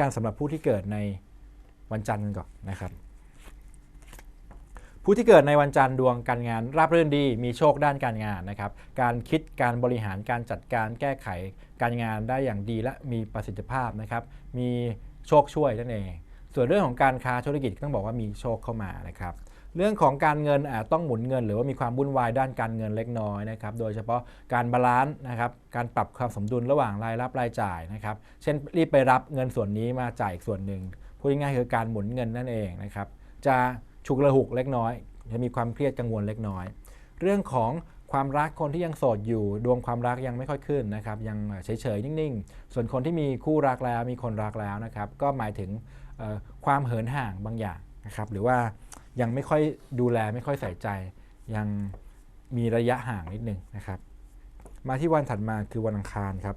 การสำหรับผู้ที่เกิดในวันจันทร์ก่อนนะครับ ผู้ที่เกิดในวันจันทร์ดวงการงานราบรื่นดี มีโชคด้านการงานนะครับ การคิดการบริหารการจัดการแก้ไขการงานได้อย่างดีและมีประสิทธิภาพนะครับ มีโชคช่วยนั่นเอง ส่วนเรื่องของการค้าธุรกิจต้องบอกว่ามีโชคเข้ามานะครับ เรื่องของการเงินอาจต้องหมุนเงิน หรือว่ามีความวุ่นวายด้านการเงินเล็กน้อยนะครับ โดยเฉพาะการบาลานซ์นะครับ การปรับความสมดุลระหว่างรายรับรายจ่ายนะครับ เช่นรีบไปรับเงินส่วนนี้มาจ่ายอีกส่วนหนึ่ง พูดง่ายๆคือการหมุนเงินนั่นเองนะครับ จะฉุกระหุกเล็กน้อย จะมีความเครียดกังวลเล็กน้อย เรื่องของความรักคนที่ยังโสดอยู่ ดวงความรักยังไม่ค่อยขึ้นนะครับยังเฉยๆนิ่งๆ ส่วนคนที่มีคู่รักแล้วมีคนรักแล้วนะครับก็หมายถึงความเหินห่างบางอย่างนะครับหรือว่า ยังไม่ค่อยดูแลไม่ค่อยใส่ใจ ยังมีระยะห่างนิดนึงนะครับ มาที่วันถัดมาคือวันอังคารครับ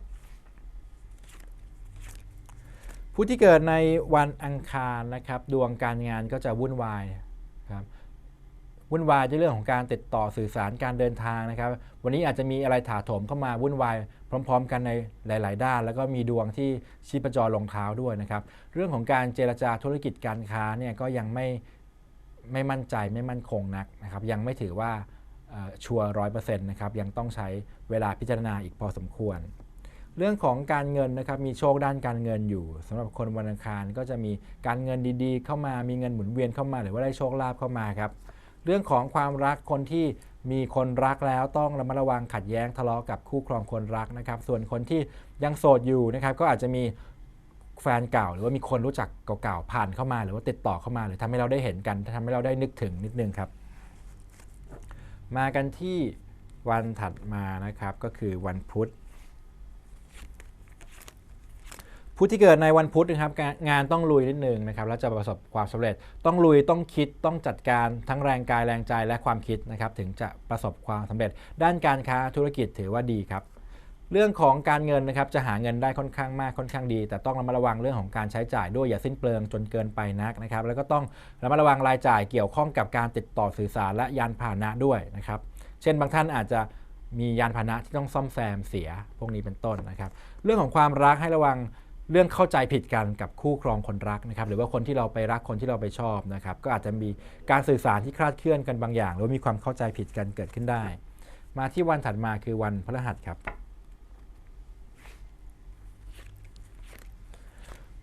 ผู้ที่เกิดในวันอังคารนะครับ ดวงการงานก็จะวุ่นวายครับวุ่นวายในเรื่องของการติดต่อสื่อสารการเดินทางนะครับ วันนี้อาจจะมีอะไรถาโถมเข้ามาวุ่นวายพร้อม ๆ กันในหลาย ๆ ด้าน แล้วก็มีดวงที่ชีพจรลงเท้าด้วยนะครับ เรื่องของการเจรจาธุรกิจการค้าเนี่ยก็ยังไม่ ไม่มั่นใจไม่มั่นคงนักนะครับ ยังไม่ถือว่าชัวร้อยเปอร์เซ็นต์นะครับยังต้องใช้เวลาพิจารณาอีกพอสมควร เรื่องของการเงินนะครับมีโชคด้านการเงินอยู่สำหรับคนวันอังคารก็จะมีการเงินดีๆ เข้ามามีเงินหมุนเวียนเข้ามา หรือว่าได้โชคลาภเข้ามาครับเรื่องของความรักคนที่มีคนรักแล้วต้องระมัดระวังขัดแย้งทะเลาะกับคู่ครองคนรักนะครับ ส่วนคนที่ยังโสดอยู่นะครับก็อาจจะมี แฟนเก่า หรือว่ามีคนรู้จักเก่าๆผ่านเข้ามา หรือว่าติดต่อเข้ามา หรือทำให้เราได้เห็นกันทำให้เราได้นึกถึงนิดนึงครับ มากันที่วันถัดมานะครับก็คือวันพุธผู้ที่เกิดในวันพุธนะครับงานงานต้องลุยนิดนึงนะครับแล้วจะประสบความสำเร็จต้องลุยต้องคิดต้องจัดการทั้งแรงกายแรงใจและความคิดนะครับถึงจะประสบความสำเร็จ ด้านการค้าธุรกิจถือว่าดีครับ เรื่องของการเงินนะครับจะหาเงินได้ค่อนข้างมากค่อนข้างดี แต่ต้องระมัดระวังเรื่องของการใช้จ่ายด้วยอย่าสิ้นเปลืองจนเกินไปนักนะครับ แล้วก็ต้องระมัดระวังรายจ่ายเกี่ยวข้องกับการติดต่อสื่อสารและยานพาหนะด้วยนะครับ เช่นบางท่านอาจจะมียานพาหนะที่ต้องซ่อมแซมเสียพวกนี้เป็นต้นนะครับ เรื่องของความรักให้ระวังเรื่องเข้าใจผิดกันกับคู่ครองคนรักนะครับ หรือว่าคนที่เราไปรักคนที่เราไปชอบนะครับ ก็อาจจะมีการสื่อสารที่คลาดเคลื่อนกันบางอย่าง หรือมีความเข้าใจผิดกันเกิดขึ้นได้ มาที่วันถัดมาคือวันพฤหัสครับ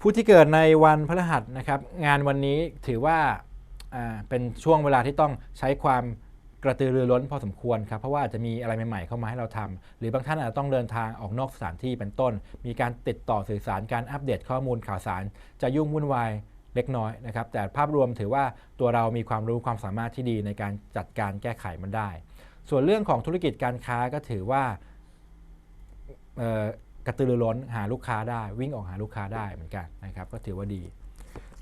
ผู้ที่เกิดในวันพฤหัสนะครับ งานวันนี้ถือว่าเป็นช่วงเวลาที่ต้องใช้ความกระตือรือร้นพอสมควรครับ เพราะว่าอาจจะมีอะไรใหม่ๆเข้ามาให้เราทำหรือบางท่านอาจจะต้องเดินทางออกนอกสถานที่เป็นต้น มีการติดต่อสื่อสารการอัปเดตข้อมูลข่าวสาร จะยุ่งวุ่นวายเล็กน้อยนะครับ แต่ภาพรวมถือว่าตัวเรามีความรู้ความสามารถที่ดีในการจัดการแก้ไขมันได้ ส่วนเรื่องของธุรกิจการค้าก็ถือว่า กระตือรือร้นหาลูกค้าได้ วิ่งออกหาลูกค้าได้เหมือนกันนะครับก็ถือว่าดี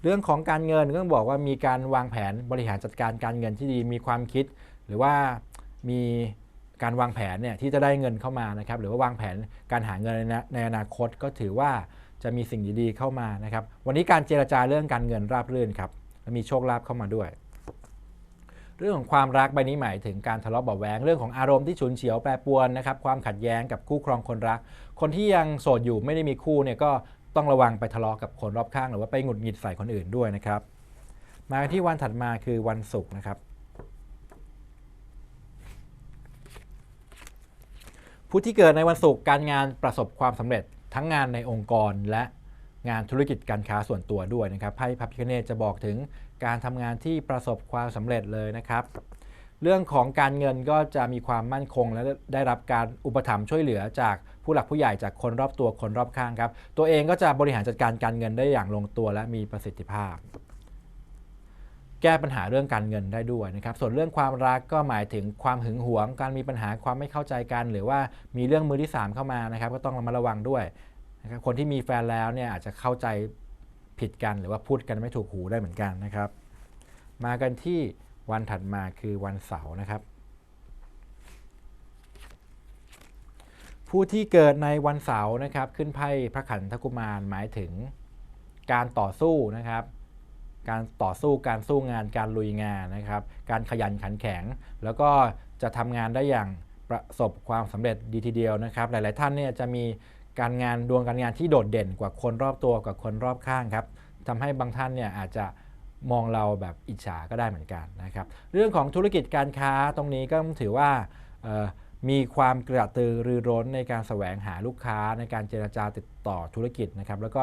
เรื่องของการเงินก็ต้องบอกว่ามีการวางแผนบริหารจัดการการเงินที่ดีมีความคิด หรือว่ามีการวางแผนเนี่ยที่จะได้เงินเข้ามานะครับหรือว่าวางแผนการหาเงินในอนาในอนาคตก็ถือว่าจะมีสิ่งดีๆเข้ามานะครับวันนี้การเจรจาเรื่องการเงินราบรื่นครับและมีโชคลาภเข้ามาด้วย เรื่องของความรักใบนี้หมายถึงการทะเลาะเบาะแวงเรื่องของอารมณ์ที่ฉุนเฉียวแปรปรวนนะครับความขัดแย้งกับคู่ครองคนรัก คนที่ยังโสดอยู่ไม่ได้มีคู่เนี่ยก็ต้องระวังไปทะเลาะกับคนรอบข้าง หรือว่าไปหงุดหงิดใส่คนอื่นด้วยนะครับ มาที่วันถัดมาคือวันศุกร์นะครับผู้ที่เกิดในวันศุกร์การงานประสบความสำเร็จทั้งงานในองค์กรและ งานธุรกิจการค้าส่วนตัวด้วยนะครับไพ่พระพิคเนตจะบอกถึงการทำงานที่ประสบความสำเร็จเลยนะครับ เรื่องของการเงินก็จะมีความมั่นคง และได้รับการอุปถัมภ์ช่วยเหลือจากผู้หลักผู้ใหญ่จากคนรอบตัวคนรอบข้างครับ ตัวเองก็จะบริหารจัดการการเงินได้อย่างลงตัวและมีประสิทธิภาพ แก้ปัญหาเรื่องการเงินได้ด้วยนะครับ ส่วนเรื่องความรักก็หมายถึงความหึงหวง การมีปัญหาความไม่เข้าใจกัน หรือว่ามีเรื่องมือที่ 3 เข้ามานะครับ ก็ต้องระมัดระวังด้วย นะครับคนที่มีแฟนแล้วเนี่ยอาจจะเข้าใจผิดกันหรือว่าพูดกันไม่ถูกหูได้เหมือนกันนะครับ มากันที่วันถัดมาคือวันเสาร์นะครับ ผู้ที่เกิดในวันเสาร์นะครับ ขึ้นไพ่พระขันธกุมารหมายถึงการต่อสู้นะครับ การต่อสู้การสู้งานการลุยงานนะครับ การขยันขันแข็ง แล้วก็จะทำงานได้อย่างประสบความสำเร็จดีทีเดียวนะครับ หลาย ๆ ท่านเนี่ยจะมี การงานดวงการงานที่โดดเด่นกว่าคนรอบตัวกว่าคนรอบข้างครับทำให้บางท่านเนี่ยอาจจะมองเราแบบอิจฉาก็ได้เหมือนกันนะครับเรื่องของธุรกิจการค้าตรงนี้ก็ต้องถือว่ามีความกระตือรือร้นในการแสวงหาลูกค้าในการเจรจาติดต่อธุรกิจนะครับแล้วก็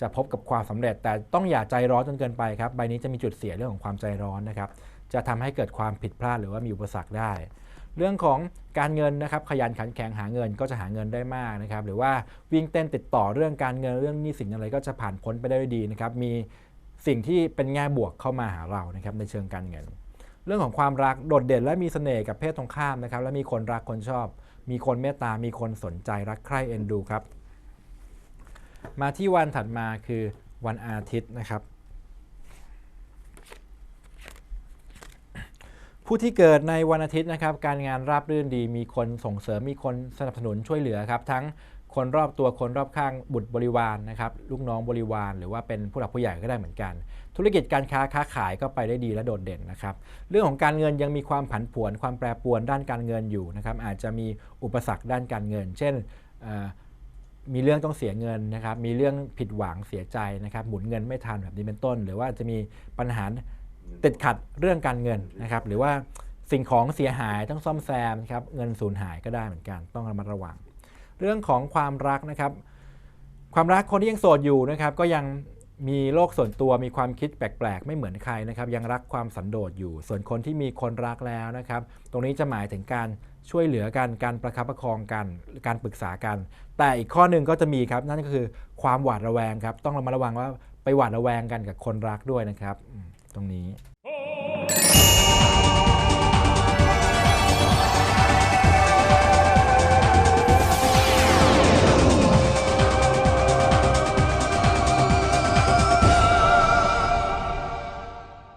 จะพบกับความสำเร็จ แต่ต้องอย่าใจร้อนจนเกินไปครับใบนี้จะมีจุดเสียเรื่องของความใจร้อนนะครับจะทำให้เกิดความผิดพลาดหรือว่ามีอุปสรรคได้ เรื่องของการเงินนะครับขยันขันแข็งหาเงินก็จะหาเงินได้มากนะครับหรือว่าวิ่งเต้นติดต่อเรื่องการเงินเรื่องหนี้สินอะไรก็จะผ่านพ้นไปได้ดีนะครับมีสิ่งที่เป็นแง่บวกเข้ามาหาเรานะครับในเชิงการเงิน เรื่องของความรักโดดเด่นและมีเสน่ห์กับเพศตรงข้ามนะครับและมีคนรักคนชอบ มีคนเมตตา มีคนสนใจรักใคร่เอ็นดูครับมาที่วันถัดมาคือวันอาทิตย์นะครับ ผู้ที่เกิดในวันอาทิตย์นะครับ การงานราบรื่นดี มีคนส่งเสริมมีคนสนับสนุนช่วยเหลือครับ ทั้งคนรอบตัวคนรอบข้างบุตรบริวารนะครับลูกน้องบริวาร หรือว่าเป็นผู้หลักผู้ใหญ่ก็ได้เหมือนกัน ธุรกิจการค้าค้าขายก็ไปได้ดีและโดดเด่นนะครับ เรื่องของการเงินยังมีความผันผวน ความแปรปรวนด้านการเงินอยู่นะครับ อาจจะมีอุปสรรคด้านการเงิน เช่นมีเรื่องต้องเสียเงินนะครับ มีเรื่องผิดหวังเสียใจนะครับ หมุนเงินไม่ทันแบบนี้เป็นต้น หรือว่าจะมีปัญหา ติดขัดเรื่องการเงินนะครับหรือว่าสิ่งของเสียหายต้องซ่อมแซมครับเงินสูญหายก็ได้เหมือนกัน ต้องระมัดระวัง เรื่องของความรักนะครับ ความรักคนที่ยังโสดอยู่นะครับก็ยังมีโลกส่วนตัวมีความคิดแปลก ๆ ไม่เหมือนใครนะครับ ยังรักความสันโดษอยู่ ส่วนคนที่มีคนรักแล้วนะครับ ตรงนี้จะหมายถึงการช่วยเหลือกันการประคับประคองกันการปรึกษากัน แต่อีกข้อหนึ่งก็จะมีครับนั่นก็คือความหวาดระแวงครับต้องระมัดระวังว่าไปหวาดระแวงกันกับคนรักด้วยนะครับ ตรงนี้